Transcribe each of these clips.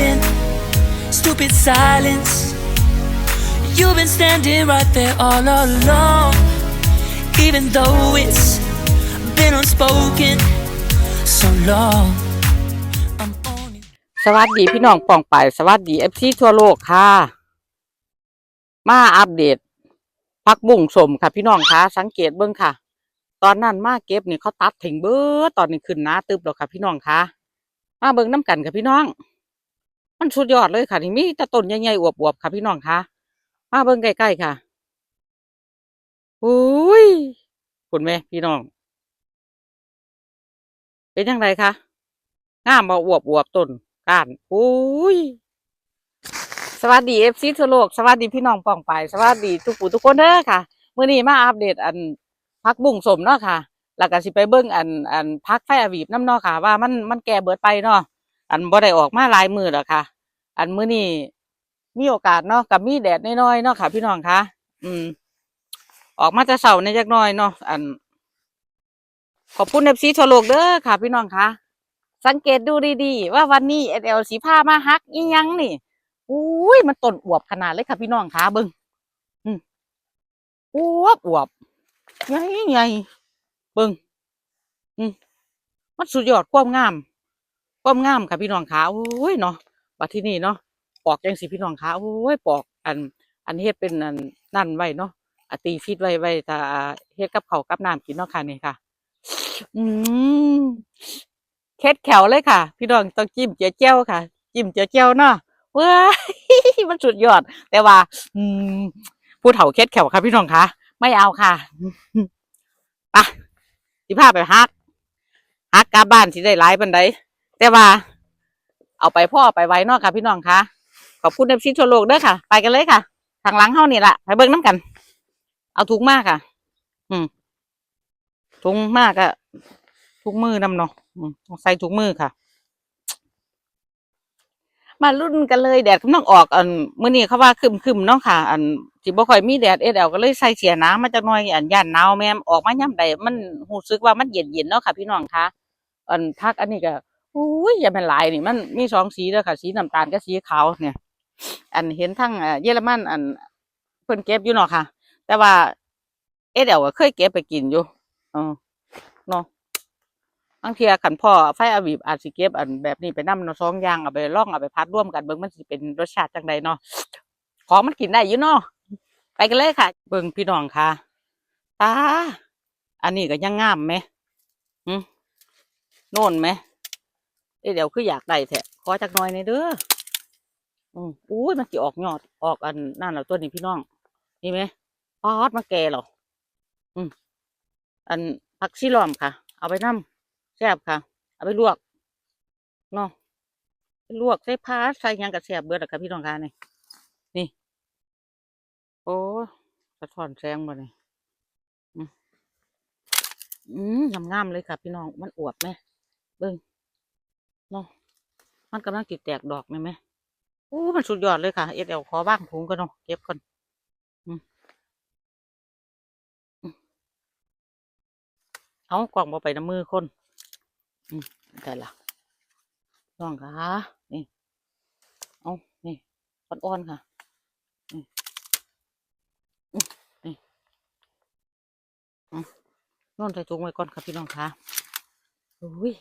been stupid silence. You've been standing right there all along, even though it's been unspoken so long. สวัสดีพี่น้องป่องไปสวัสดีเอฟซีทั่วโลกค่ะ มาอัปเดตพักบุ้งสมค่ะพี่น้องคะสังเกตเบิ้งค่ะ ตอนนั้นมาเก็บนี่เขาตัดถึงเบิดตอนนี้ขึ้นนาตึบแล้วค่ะพี่น้องคะมาเบิ้งน้ำกันค่ะพี่น้อง มันสุดยอดเลยค่ะนี่มีแต่ต้นใหญ่ๆอวบๆค่ะพี่น้องคะมาเบิ้งใกล้ๆค่ะอุ้ยคุณแม่พี่น้อง เป็นยังไงคะงามบ่อวบอวบๆต้นก้านอุ้ยสวัสดีเอฟซีทั่วโลกสวัสดีพี่น้องป่องไปสวัสดีทุกผู้ทุกคนเด้อค่ะเมื้อนี้มาอัปเดตอันพักบุ้งสมเนาะค่ะ แล้วก็สิไปเบิ่งอันอันพักไฟอวีบน้ำเนาะค่ะ ว่ามันมันแก่เบิดไปเนาะ อันบ่ได้ออกมาหลายมือแล้วค่ะ อันมื้อนี้มีโอกาสเนาะกับมีแดดน้อยๆเนาะค่ะ พี่น้องคะอืม ออกมาแต่เช้าในจักน่อยเนาะอัน ขอบคุณเอฟซีทั่วโลกเด้อค่ะ พี่น้องคะสังเกตดูดีๆ ว่าวันนี้เอเอลสีผ้ามาฮักอีหยังนี่อุ้ยมันต้นอวบขนาดเลยค่ะ พี่น้องคะเบิ้งอืมอวบอวบใหญ่ใหญ่เบิ้งอืมมันสุดยอดความงาม ความงามค่ะพี่น้องคะโอ้ยเนาะบัดที่นี่เนาะปอกจังสิพี่น้องคะโอ้ยปอกอัน อันเฮ็ดเป็นอันนั่นไว้เนาะอะตีฟิตไว้ไว้ถ้าเฮ็ดกับเขากับน้ำกินเนาะค่ะนี่ค่ะ อืมเคล็ดแขวเลยค่ะ พี่น้องต้องจิ้มเจียวเจียวค่ะ จิ้มเจียวเจียวเนาะว้ายมันสุดยอด แต่ว่า อืมผู้เฒ่าเคล็ดแขวค่ะพี่น้องคะไม่เอาค่ะไปสิพาไปฮักฮักกลับบ้านสิได้หลายปันใด แต่ว่า เอาไปพ่อเอาไปไว้เนอกค่ะพี่น้องคะขอบคุณเอฟซีทั่วโลกเด้อค่ะ ไปกันเลยค่ะ ทางหลังเฮานี่ละไปเบิ่งน้ำกัน เอาถุงมากค่ะ อืมถุงมากอะถุงมือนำเนาะใส่ถุงมือค่ะ มารุ่นกันเลยแดดกำลังออกอันมื้อนี้เขาว่าครึมเนาะค่ะ อันสิบ่ค่อยมีแดดเอ็ดลก็เลยใส่เสียน้ำมาจักหน่อยอันย่านหนาวแม่มออกมายามใดมันรู้สึกว่ามันเย็นๆเนาะค่ะ พี่น้องคะอันพักอันนี้ก็ อุ้ยอย่าเป็นลายนี่มันมีสองสีเด้อค่ะ สีน้ำตาลกับสีขาวเนี่ย อันเห็นทั้งเอ่อเยอรมันอันเพิ่นเก็บอยู่เนาะค่ะ แต่ว่า เอ็ดแอลก็เคยเก็บไปกินอยู่เออเนาะบางทีขันพ่อไฟอาวีบอาจสิเก็บอันแบบนี้ไปนำเนาะสองอย่างเอาไปล่องเอาไปพัดร่วมกันเบิ่งมันสิเป็นรสชาติจังใดเนาะของมันกินได้อยู่เนาะไปกันเลยค่ะ เบิ่งพี่น้องค่ะตาอันนี้ก็ยังงามไหมหืมโน่นไหม เอ้เดี๋ยวคืออยากได้แท้ขอจักหน่อยในเด้ออืมอุ้ยมันสิออกยอดออกอันนั่นแล้วตัวนี้พี่น้องนี่ไหมปอดมาแก่หรออืมอันผักชีล้อมค่ะ เอาไปนำแซ่บค่ะ เอาไปลวกเนาะไปลวกใส่พาใส่ยังกับแซ่บเบิดอะค่ะพี่น้องค่ะนี่นี่ โอ้สะท้อนแสงมาเลยอืมงามๆเลยค่ะ พี่น้องมันอวบไหมเบิ้ง เนาะมันกำลังติดแตกดอกไหมไหมโอ้มันสุดยอดเลยค่ะ เอสเอลขอบ้างถุงกันเนาะเก็บก่อนเอากล่องมาไปน้ำมือคนอืมได้ละน้องค่ะนี่เอานี่อ่อนๆค่ะนี่นี่นอนใส่ถุงไว้ก่อนค่ะพี่น้องค่ะอุ้ย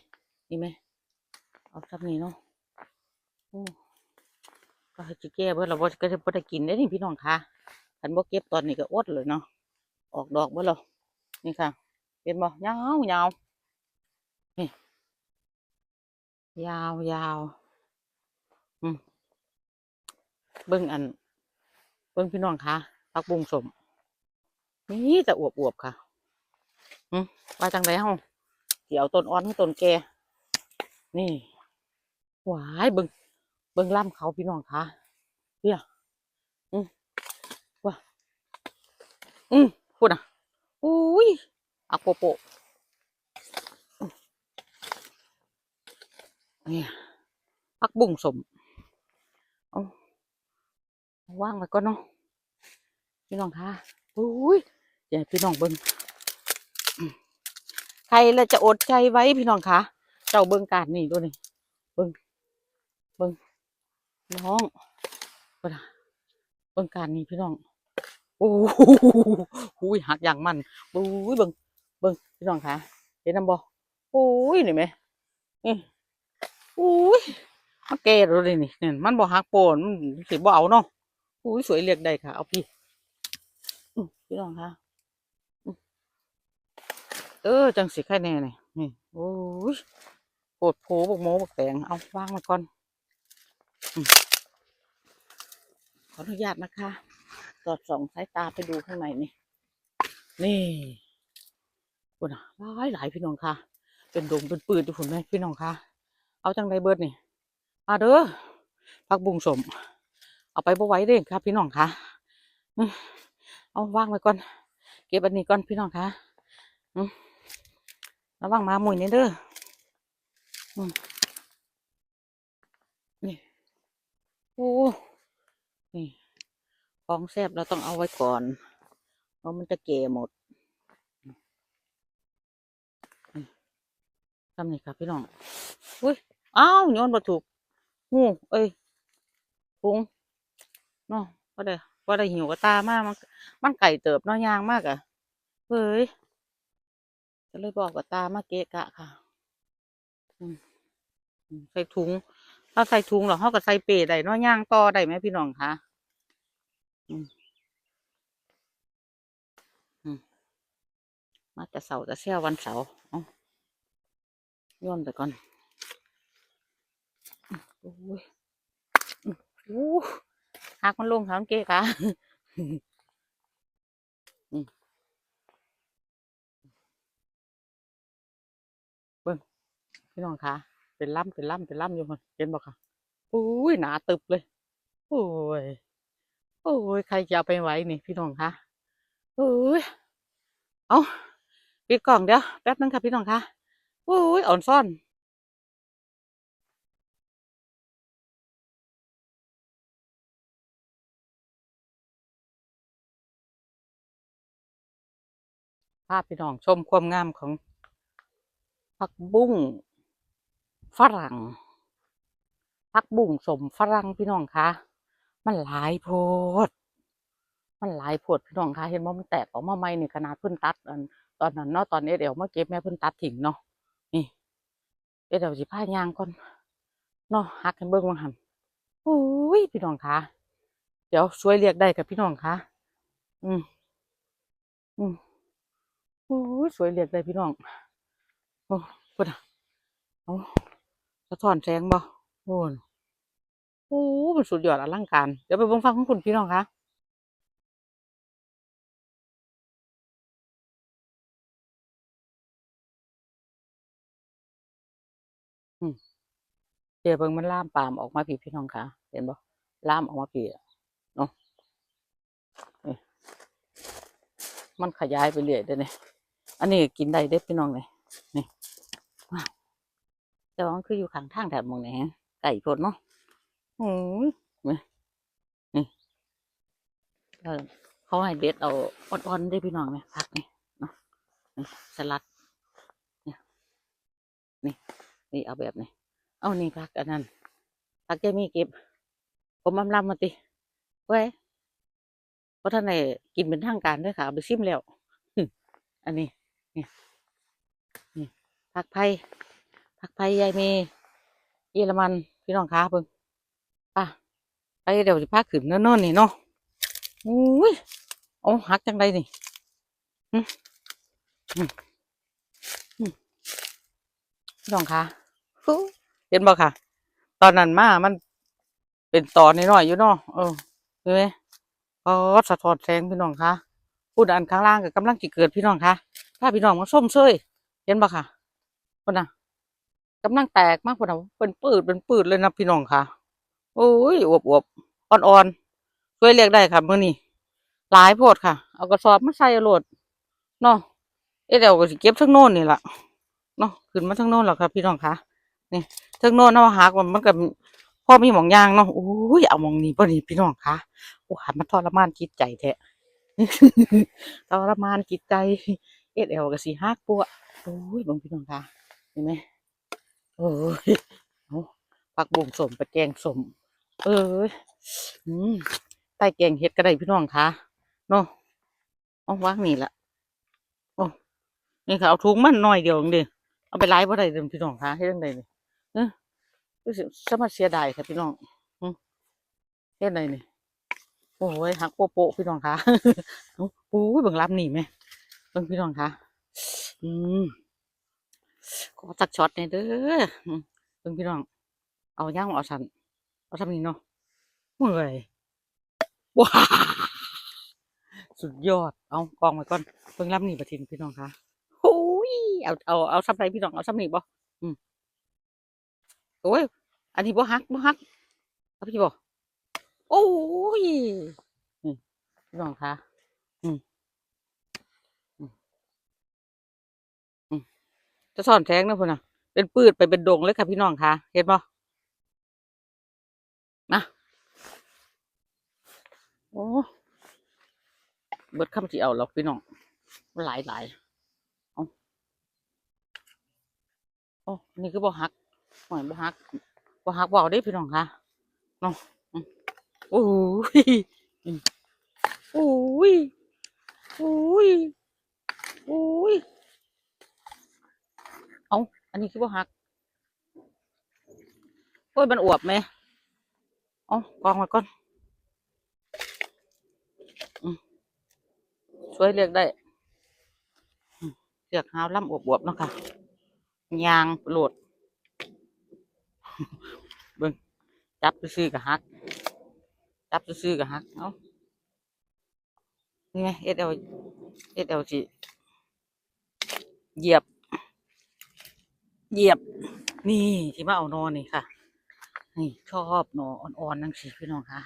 นี่ไหม เอาซับนี้เนาะโอ้ก็ให้จิแก้เบิดเราบ่ก็จะบ่ได้กินได้นี่พี่น้องค่ะคันบ่เก็บตอนนี้ก็อดเลยเนาะออกดอกเบิดแล้วนี่ค่ะเห็นบ่ยาวยาวนี่ยาวยาวอืมเบิ้งอัน เบิ้งพี่น้องคะผักบุ้งสมนี่จะอวบอวบค่ะอืมว่าจังไรเฮาเดี๋ยวต้นอ่อนต้นแก่นี่ หวายเบิงเบิงล่ำเขาพี่น้องคะเนี่ยอืมว้าอืมพูดอะอุ้ยอะโกโปเนี่ยพักบุ้งสมเอาว่างไว้ก่อนเนาะพี่น้องคะอุ้ยอย่าพี่น้องเบิงใครละจะอดใจไว้พี่น้องคะเจ้าเบิงการนี่ด้วนี้ น้องเบิ่งการนี้พี่น้อง โอ้โหหูยหักอย่างมันบู้ยเบิ่งเบิ่งพี่น้องคะเห็นน้ำบ่โอ้ยนี่ไหมนี่โอ้ยมันแก่แล้วเลยนี่เนี่ยมันบ่หักโปนมันสิบ่เอาเนาะโอ้ยสวยเรียกได้ค่ะ เอาพี่พี่น้องคะเออจังสิไข่แน่นี่นี่โอ้ยโปดโผบกโมบกแตงเอาวางมาก่อน ขออนุญาตนะคะสอดส่องสายตาไปดูข้างในนี่นี่คุนอะหลายหลายพี่น้องค่ะ เป็นดงเป็นปืนทุกคนไหมพี่น้องค่ะ เอาจังไรเบิดนี่มาเด้อพักบุงสม เอาไปบ่ไว้เด้ครับ พี่น้องค่ะเอาว่างไว้ก่อน เก็บอันนี้ก่อนพี่น้องค่ะระวังมาหมุยนี่เด้ออืมนี่ โอ้นี่ของแซบเราต้องเอาไว้ก่อน เพราะมันจะเก่หมดทำนี่ครับพี่น้อง อุ้ย อ้าวโยนมาถูกงูเอ้ยพุงเนาะว่าได้ว่าได้หิวกระตามากมันมันไก่เติบนาะยยางมากอะเฮ้ยจะเลยบอกกับตามาเกะกะค่ะ ใส่ถุง ถ้าใส่ถุงหรอเขาก็ใส่เปรได้นาะย่างต่อได้ไหมพี่น้องคะมาแต่เสาร์แต่เสี้ยววันเสาร์เอโย้อนไปก่อนโอ้ยโอ้หักมันลงทางเก๊กะนี่เบิ้งพี่น้องคะ เป็นล่ำเป็นล่ำเป็นล่ำอยู่คนเห็นบอกค่ะโอ้ยหนาตึบเลยโอ้ยโอ้ยใครจะเอาไปไหวนี่พี่น้องคะโอ้ยเอาปิดกล่องเดี๋ยวแป๊บนึงค่ะพี่น้องคะโอ้ยอ่อนซ่อนภาพพี่น้องชมความงามของผักบุ้ง ฝรั่งผักบุ้งสมฝรั่งพี่น้องคะมันหลายโพด มันหลายโพดพี่น้องคะเห็นว่ามันแตกออกมาใหม่นี่ขนาดเพิ่นตัดอันตอนนั้นเนาะตอนนี้เดี๋ยวมาเก็บแม่เพิ่นตัดทิ้งเนาะนี่เดี๋ยวเดี๋ยวสิพายางก่อนเนาะหักให้เบิ่งว่าหั่นโอ้ยพี่น้องคะเดี๋ยวช่วยเรียกได้กับพี่น้องคะอืมอืมโอ้ยสวยเหลือเลยพี่น้องโอ้พุ่นอะเอา สะท้อนแสงบ่โอ้ยโอ้มันสุดยอดอลังการ เดี๋ยวไปเบิ่งฟังของคุณพี่น้องคะอืมเดี๋ยวเบิ่งมันล่ามปามออกมาพี่พี่น้องคะเห็นบ่ล่ามออกมาพี่อะเนาะนี่มันขยายไปเรื่อยเด้อเนี่ยอันนี้กินได้เด้อพี่น้องเลยนี่ว้าว แต่ว่ามันคืออยู่ข้างทางแถบหมองไหนฮะไก่พดเนาะโอ้ยนี่นี่เออเขาให้เด็ดเอาอ่อนๆได้อพี่น้องไหมพักนี่เนาะนี่สลัดเนี่ยนี่นี่เอาแบบนี้เอานี่พักอันนั้นพักแกมีเก็บผมมำลำมาติไว้เพราะท่านไหนกินเป็นทางการด้วยค่ะเอาไปชิมแล้วอันนี้นี่นี่ผักไผ่ ผักไผ่ยายเมเยอรมันพี่น้องค้าเบิ่งป่ะไปเดี๋ยวจะพาขึ้นเนิ่นๆนี่เนาะอุ้ยเอาหักจังไดนี่พี่น้องค้าเห็นบ่ค่ะ ตอนนั้นมามันเป็นตอนน้อยๆอยู่เนาะเออเห็นไหมอ๋อสะท้อนแสงพี่น้องคะพูดอันข้างล่างกับกำลังจิเกิดพี่น้องคะถ้าพี่น้องมันส้มเซยเห็นปะค่ะคนน่ะ กำลังแตกมากคนน่ะเป็นปืดเป็นปืดเลยนะพี่น้องค่ะ โอ้ยอวบอวบอ่อนอ่อนๆช่วยเรียกได้ค่ะเมื่อนี้หลายโพดค่ะ เอากระสอบมาใส่เอาโหลดเนาะเอ๊ะเดี๋ยวก็สิเก็บทั้งโน่นนี่แหละเนาะขึ้นมาทั้งโน่นแล้วครับพี่น้องค่ะนี่ทั้งโน่นเอาหักมันมันก็พ่อมีหมองยางเนาะโอ้ยเอาหมองนี้ป่ะนี่พี่น้องค่ะโอ้หันมาทรมานจิตใจแท้ทรมานจิตใจ เอ็ดเอลกับสีหักปัวโอ้ยบางพี่น้องค่ะเห็นไหม โอ้ยเอผักบุ้งสมไปแกงสม เอออืมใต้แกงเห็ดก็ได้พี่น้องคะเนาะเอาวางนี่ละโอ้นี่ค่ะเอาถุงมันหน่อยเดียวเองดิเอาไปไล่บ่ได้เด้อพี่น้องคะเฮ็ดจังไดนี่เออรู้สึกสมาเสียดายค่ะพี่น้องเฮ็ดไดนี่โอ้ยหักโปโปพี่น้องคะโอ้โหเบิ่งรับหนี่แม่เบิ่งพี่น้องคะอืม ขอสักช็อตหน่อยเด้อเบิ่งพี่น้อง เอาย่างเอาสันเอาทำนี้เนาะเมื่อยว้าสุดยอด เอากองไว้ก่อนเพิ่งรับหนีประทินพี่น้องคะโอ้ยเอาเอาเอาซ้ำไรพี่น้องเอาซ้ำนี่บ่อืมโอ้ยอันนี้บ่ฮักบ่ฮักเอาพี่บ่โอ้ยพี่น้องคะอืมอืมอืม จะสอนแทงนะพุ่นนะเป็นปืดไปเป็นดงเลยค่ะพี่น้องคะเห็นบ่นะโอ้เบิดคำที่เอาหรอกพี่น้องมันหลายหลายเอาโอ้นี่คือบ่ฮักหอยบ่ฮักบ่ฮักบ่เอาได้พี่น้องคะเนาะอืมโอ้ยอืมโอ้ยโอ้ยโอ้ย เอาอันนี้คือบ่ฮักโอ้ยมันอวบไหมเอากองไว้ก่อนอช่วยเลือกได้เลือกหาวล่ำอวบๆเนาะค่ะยางโหลดเบิ่งจับซื้อกับฮัก จับซื้อกับฮัก เอานี่ไงเอสเอลเอสเอลจีเหยียบ เหยียบ นี่ที่มาเอานอนนี่ค่ะ นี่ชอบหนออ่อนๆนั่งสิพี่น้องคะ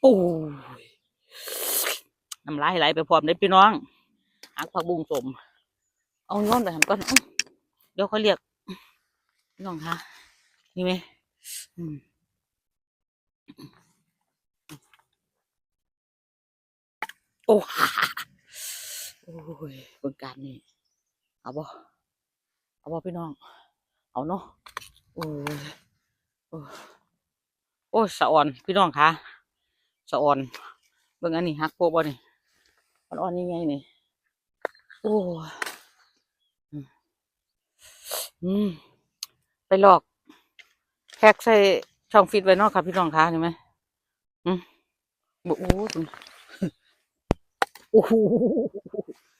โอ้ยน้ำลายไหลไปพร้อมเลยพี่น้องหักผักบุ้งสม เอาย้อนไปทำก่อนเดี๋ยวเขาเรียกพี่น้องคะนี่ไหมโอ้โอ้ยเบิ่งการนี่ เอาบ่เอาบ่พี่น้อง เอาเนาะโอ้ยโอ้ยสะอ่อนพี่น้องคะสะอ่อนเบิ่งอันนี้ฮักโปบ่นี่มันอ่อนยังไงนี่โอ้ยอืมไปหลอกแพ็กใส่ช่องฟิตไว้เนอกค่ะพี่น้องคะเห็นไหมอืมบุโอ้โห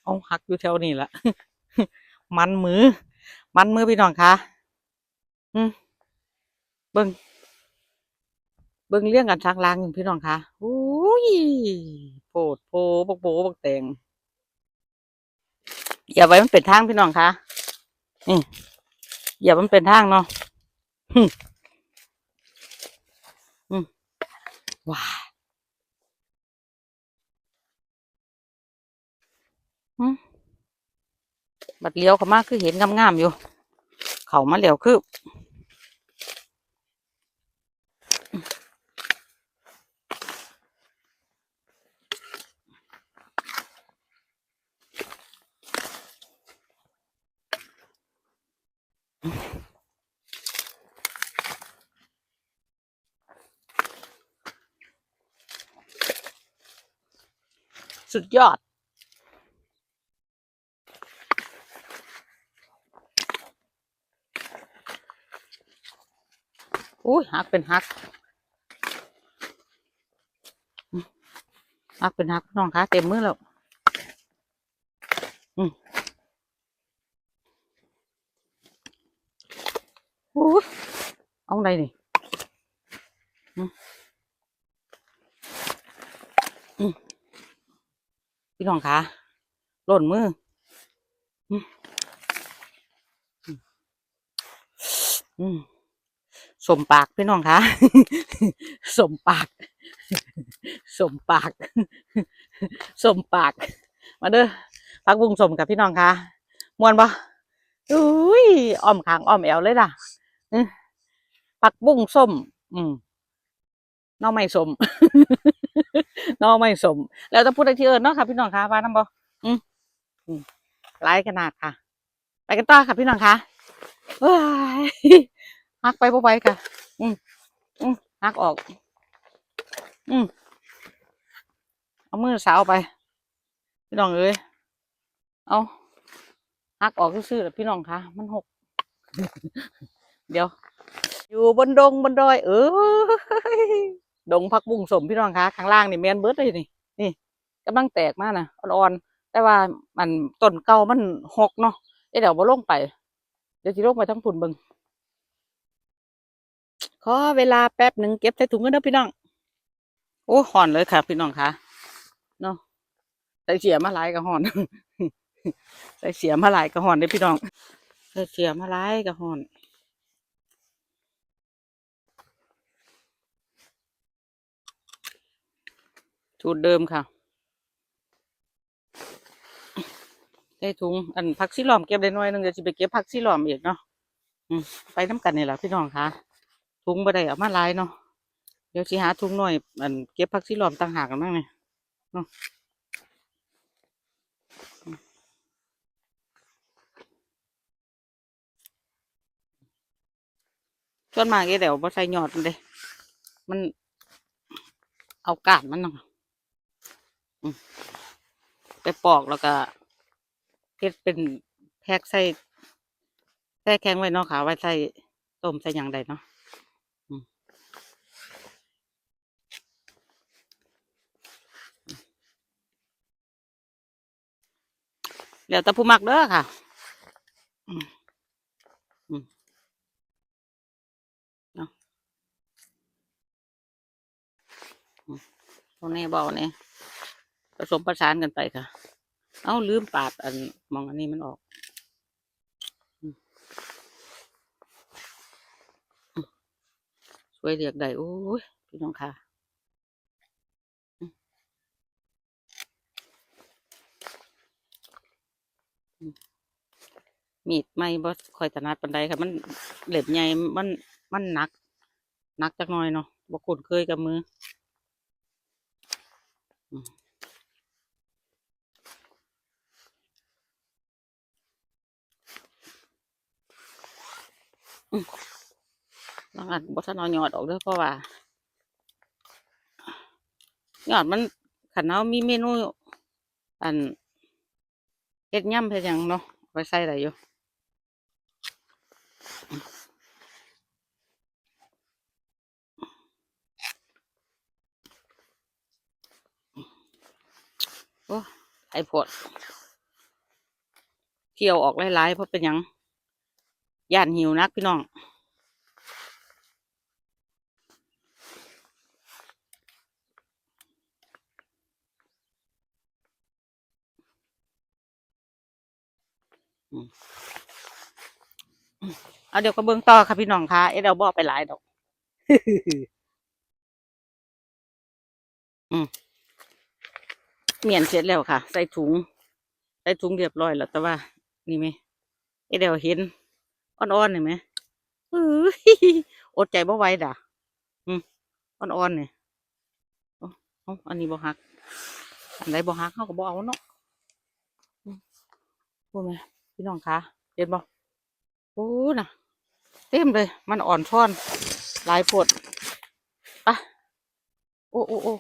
เอาหักอยู่แถวนี้ละ มันมือ มันมือพี่น้องคะอืมเบิ่งเบิ่งเรื่องกันช้างลางอยู่พี่น้องคะโอ้ยโปดโพบกโบบักแตงอย่าไว้มันเป็นทางพี่น้องคะนี่อย่ามันเป็นทางเนาะหึอืมว้าอืม บัดเลี้ยวเขามาคือเห็นงามๆอยู่ เขามาเลี้ยวคือสุดยอด อุ้ยหักเป็นหักหักเป็นหักพี่น้องคะเต็มมือแล้วอืมอุ้เอาไหนนี่พี่น้องคะหล่นมืออืมอืมอืม สมปากพี่น้องคะสมปาก สมปาก สมปาก มาเด้อพักบุงสมกับพี่น้องคะมวนปะอุ้ยอ้อมขางอ้อมแอวเลยล่ะผักบุ้งส้ม อืมน้อไม่สมน้อไม่สม แล้วจะพูดอะไรที่เอิญเนาะค่ะพี่น้องคะว่าน้ำบออืมอืมหลายขนาดค่ะ ไปกันต่อค่ะพี่น้องคะว้าย หักไปบ่ไปค่ะ อืมอืมหักออก อืมเอามือสาวไป พี่น้องเอ้ยเอาหักออกซื่อๆแล้วพี่น้องคะมันหก เดี๋ยว อยู่บนดงบนดอย เออดงพักบุ้งสมพี่น้องคะข้างล่างนี่แมนเบิร์ดเลยนี่นี่กำลังแตกมากนะอ่อนๆแต่ว่ามันต้นเก่ามันหกเนาะเดี๋ยวบ่ลงไป เดี๋ยวสิลงไปทั้งฝุ่นเบิง ขอเวลาแป๊บหนึ่งเก็บใส่ถุงกันเด้อพี่น้อง โอ้ห่อนเลยค่ะ พี่น้องคะเนาะใส่เสียมาหลายกับห่อนใส่เสียมาหลายกับห่อนเด้อพี่น้องใส่เสียมาหลายกับห่อนสูตรเดิมค่ะใส่ถุงอันผักซีหลอมเก็บได้น้อยหนึงเดี๋ยวจะไปเก็บผักซีหลอมอีกเนาะไปน้ำกันนี่แหละพี่น้องค่ะ ถุงบ่ได้เอามาหลายเนาะเดี๋ยวสิหาถุงหน่อยอันเก็บผักซีหลอมต่างหากกันบ้างเนี่ยเนาะอืมส่วนมากเดี๋ยวบ่ใส่หยอดมันเด้มันเอากาดมันเนาะไปปอกแล้วก็เฮ็ดเป็นแพ็กใส่แช่แข็งไว้เนาะค่ะไว้ใส่ต้มใส่ยังใดเนาะ เดี๋ยวแตะผู้มักเด้อค่ะอืมอืมเนาะอืมเอาแน่เบาแน่ผสมประสานกันไปค่ะ เอาลืมปาดอันมองอันนี้มันออกอืมอืมช่วยเรียกได้โอ้ยพี่น้องค่ะอืมอืม มีดไม่บ่ค่อยถนัดปานใดค่ะ มันเหล็บใหญ่มันมันหนักหนักจักหน่อยเนาะบ่คุ้นเคยกับมืออืมบางอันบ่ทันอยอดออกด้อเพราะว่า ยอดมันขันเอามีเมนู อันเฮ็ดย่ำเฮ็ดหยังเนาะไปใส่อะได้อยู่ ไอ้พดเที่ยวออกหลายๆเพราะเป็นหยังย่านหิวนักพี่น้องเอาเดี๋ยวก็เบิ่งต่อค่ะพี่น้องค่ะเอ็ดเอาบอกไปหลายดอก อืม เมียนเสร็จแล้วค่ะ ใส่ถุง ใส่ถุงเรียบร้อยแล้วแต่ว่า นี่ไหมเอ็ดเดียวเห็น อ่อนๆนี่ไหมอ้ยอดใจบ่ไหวด่ะอืมอ่อนๆเนี่ยอ๋ออันนี้บ่หัก อันใดบ่หักเขาก็บ่เอาเนาะพูดไหมพี่น้องคะเห็นบ่โอ้น่ะ เต็มเลย มันอ่อนช้อน ลายปวดปะโอ้โอ้โอ้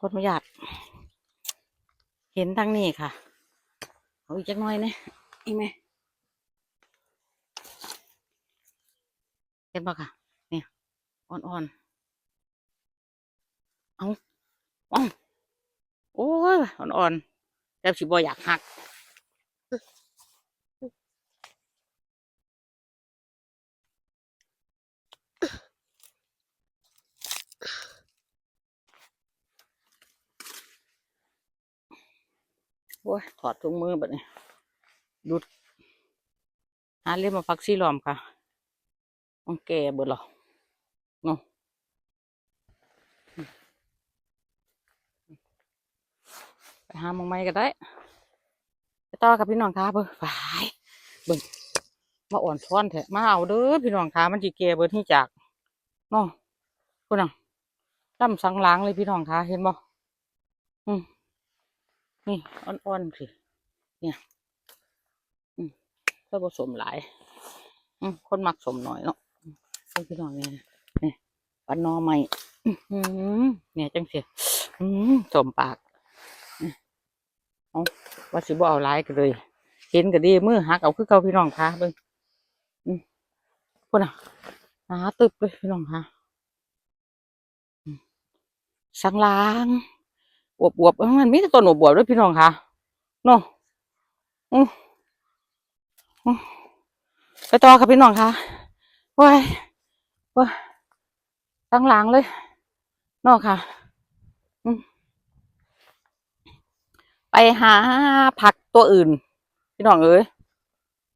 คนมาหยาด เห็นทางนี้ค่ะ เอาอีกจักน้อยเนี่ยอีกไหมเห็นปะค่ะ เนี่ยอ่อนๆ เอาเองโอ้ยอ่อนๆแต่สิบ่อยากหัก โอ้ยถอดถุงมือแบบนี้ดูดหาเรียมาพักซี่หลอมค่ะต้องแก่เบิดหรอเนาะไปหามองไม้ก็ได้ไปต่อกับพี่น้องค่ะเบิ่งฝายเบิ่งมาอ่อนช้อนแท้มาเอาเด้อพี่น้องค่ะมันจีแก่เบิดที่จากเนาะคุณน่ะตั้มสังล้างเลยพี่น้องค่ะเห็นบ่อืม นี่อ่อนๆสิเนี่ยอืมก็ผสมหลายอืมคนมักสมหน่อยเนาะอืมเพิ่งพี่น้องเนี่ยนี่ปันนอใหม่เนี่ยจังเสียอืมสมปากเอาว่าสิบ่เอาหลายกันเลยเห็นก็ดีมือหักเอาคือเก่าพี่น้องคะเบิ่งอืมพุ่นอะหาตึบเลยพี่น้องคะสังลาง อวบอวบมันมีแต่ต้นอวบอวบด้วยพี่น้องคะเนาะอืออือไปต่อค่ะพี่น้องคะโอ้ยโอ้ยสังลางเลยเนาะค่ะอืมไปหาผักตัวอื่น พี่น้องเอ้ย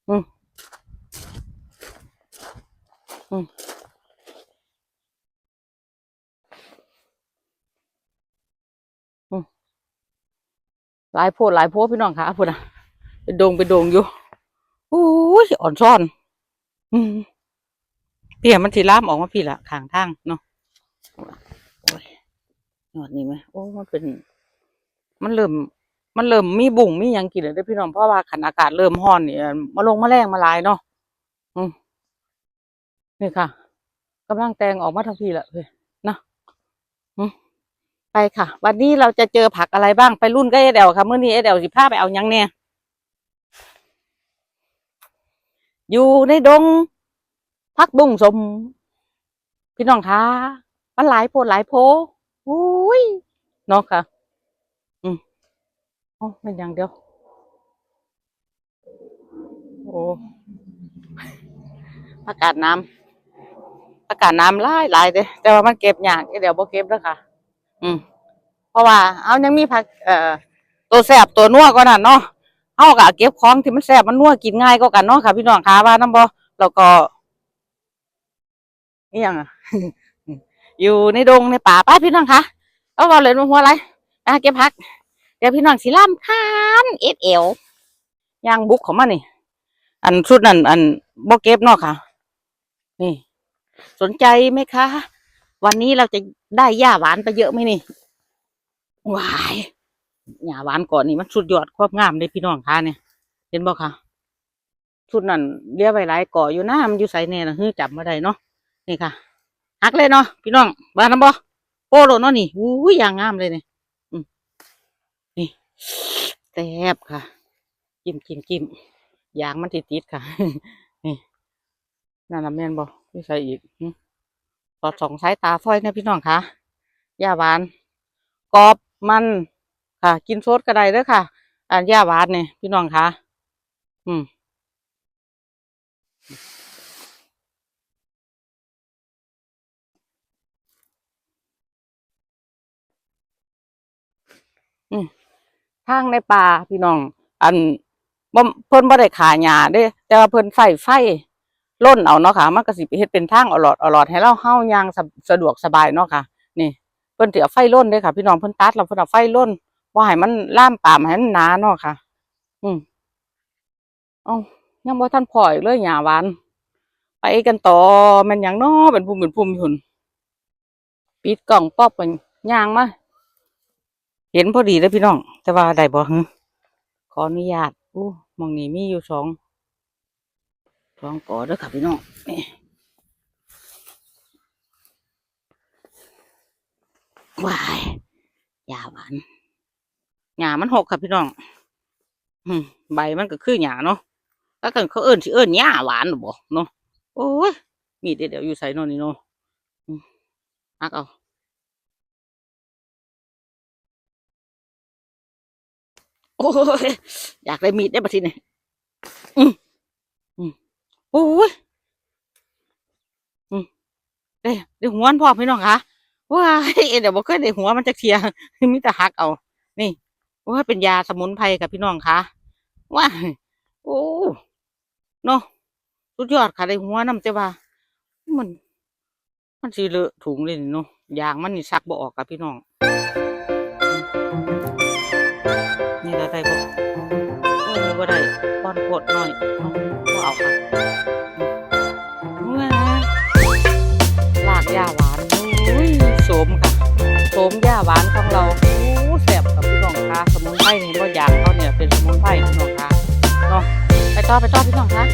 อืมอืม หลายโพดหลายโพดพี่น้องค่ะพูดนะเป็นดงเป็นดงอยู่โอ้ยอ่อนซ่อน อืมเปี่ยมันสีล่ามออกมาพี่ละขางทางเนาะโอ้ยอดนี่ไหมโอ้มันเป็น มันเริ่ม มันเริ่มมีบุ่งมียังกินเลยด้อพี่น้องเพราะว่าขันอากาศเริ่มร้อนเนี่ยมาลงมาแรงมาลายเนาะอืมนี่ค่ะกำลังแตงออกมาทังทีละเพื่อนนะอืม ค่ะ วันนี้เราจะเจอผักอะไรบ้างไปรุ่นก็เอเดลค่ะเมื่อนี้เอเดลสิพาไปเอายังเนี่ยอยู่ในดงพักบุ้งสม พี่น้องคะมันหลายโพดหลายโพอุ้ยเนาะค่ะ อืมโอ้เป็นอย่างเดียว โอ้อากาศน้ำอากาศน้ำหลายหลายเด้แต่ว่ามันเก็บยากเดี๋ยวบ่เก็บแล้วค่ะ อืมเพราะว่าเอายังมีผักเอ่อตัวแสบตัวนัวก็นั่นเนาะเอาก็เก็บของที่มันแสบมันนัวกินง่ายก็กันเนาะค่ะพี่น้องค่ะว่าน้ำบ่แล้วก็นี่ยังอยู่ในดงในป่าป้าพี่น้องค่ะเอาว่าเลยมาหัวอะไรอะเก็บผัก เดี๋ยวพี่น้องสิล่ามคานเอ็ดเอวย่างบุกของมันนี่ อันชุดนั้นอันบ่เก็บเนาะค่ะ นี่ สนใจไหมคะ วันนี้เราจะ ได้หญ้าหวานไปเยอะไหมนี่วายหญ้าหวานก่อนนี่มันสุดยอดความงามเลยพี่น้องค่ะเนี่ยเห็นบ่ค่ะชุดนั้นเลี้ยไว้หลายก่ออยู่หน้ามันอยู่ใส่แน่ละเฮ้ยจับมาได้เนาะนี่ค่ะหักเลยเนาะพี่น้องบ้านน้ำบ่โป้โลเนาะนี่อู้ยอย่างงามเลยเนี่ยนี่แซ่บค่ะ จิ้มจิ้มจิ้มยางมันติดติดค่ะ นี่นั่นละแม่นบ่ไม่ใส่อีก สอดสองสายตาฟ้อยนะพี่น้องค่ะยาหวานกรอบมันค่ะ กินโซดก็ได้เด้อค่ะ อันยาหวานเนี่ยพี่น้องค่ะ อืมทางในป่าพี่น้อง อันบ่เพิ่นบ่ได้ขาหญ้าเด้ แต่ว่าเพิ่นใส่ไฟ ล่นเอาเนาะค่ะมันก็สิเฮ็ดเป็นทางอลอดอลอดให้เราเฮายางสะสะดวกสบายเนาะค่ะ นี่เพิ่นสิเอาไฟล่นเด้ค่ะ พี่น้องเพิ่นตัดแล้วเพิ่นเอาไฟล่นบ่ให้มันล่ามปามให้มันหนาเนาะค่ะ อืมเอ้ายังบ่ทันพออีกเลยหญ้าหวาน ไปกันต่อมันหยังเนาะเป็นภูมิเป็นภูมิอยู่หั่นปิดกล่องป๊อบกันยางมาเห็นพอดีเลยพี่น้อง แต่ว่าได้บ่ฮึขออนุญาตอู้มองนี้มีอยู่สอง สองกอด้อค่ะพี่น้องนี่วายยาหวานหญ้ามันหกค่ะพี่น้องใบมันก็คือหญ้าเนาะถ้าเกิดเขาเอิ้นสิเอิ้นหญ้าหวานหรือบ่เนาะโอ้ยมีดเดี๋ยวอยู่ใส่นอนนี่เนาะอักเอาโอ้ยอยากได้มีดได้ปะทีนี่ โอ้ยอืมเด้ได้หัวมันพอพี่น้องคะว้าเดี๋ยวบอกเคยได้หัวมันจะเทียมีแต่หักเอา นี่ว่าเป็นยาสมุนไพรกับพี่น้องคะว้าโอ้เนาะสุดยอดค่ะได้หัวน้ำแต่ว่ามัน มันสีเลอะถุงเลยเนาะยางมันนี่ซักบ่ออกกับพี่น้อง บ่ได้ป้อนโคตหน่อยก็เอาค่ะลากหญ้าหวานอุ้ยโสมค่ะโสมหญ้าหวานของเราอู้แสบกับพี่น้องคะสมุนไพรนี่ก็อยากเขาเนี่ยเป็นสมุนไพรพี่น้องคะเนาะไปต่อไปต่อพี่น้องคะ